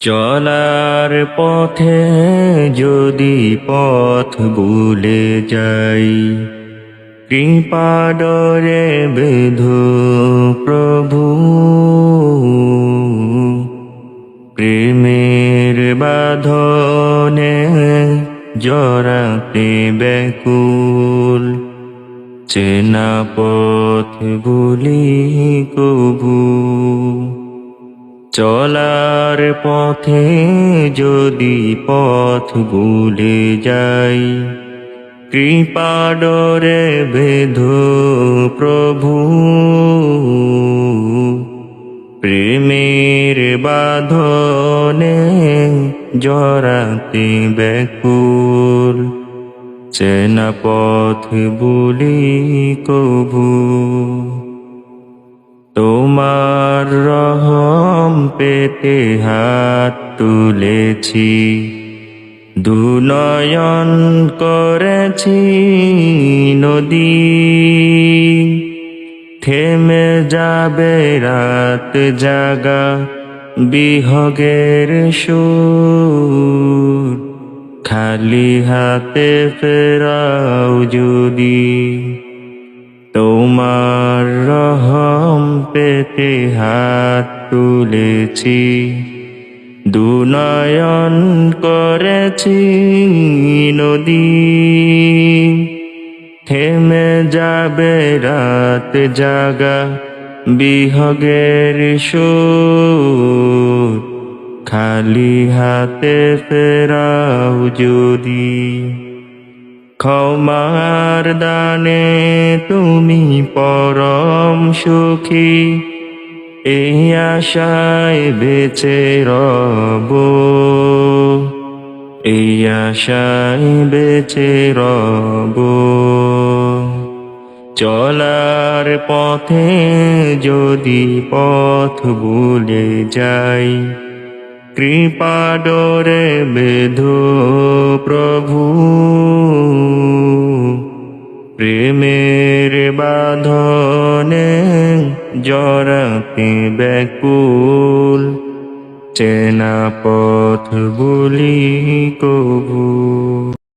চলার পথে যদি পথ ভুলে যাই, কৃপা ডরে বেধু প্রভু। প্রেমের বাঁধনে জরাতে ব্যাকুল, চেনা পথ ভুলি কবু চলার পথে যদি পথ ভুলে যাই, কৃপা ডরে বেধ প্রভু। প্রেমের বাঁধনে জরাতে ব্যাকুল, চেনা পথ বুলি কবু পেতে হাত তুলেছি। দুনয়ন করেছি নদী। থেমে যাবে রাত জাগা বিহগের সুর। খালি হাতে ফেরাও যদি তোমার রহম পেতে হাত তুলেছি, দুনয়ন করেছি নদী। থেমে যাবে রাত জাগা বিহগের সুর, খালি হাতে ফেরাও যদি। ক্ষমার দানে তুমি পরম সুখী এই আশায় বেঁচে রব। এই আশায় বেঁচে রব। চলার পথে যদি পথ ভুলে যাই, কৃপা ডোরে বেধো প্রভু। প্রেমের বাঁধনে জরাতে ব্যাকুল চেনা পথ বলি কবু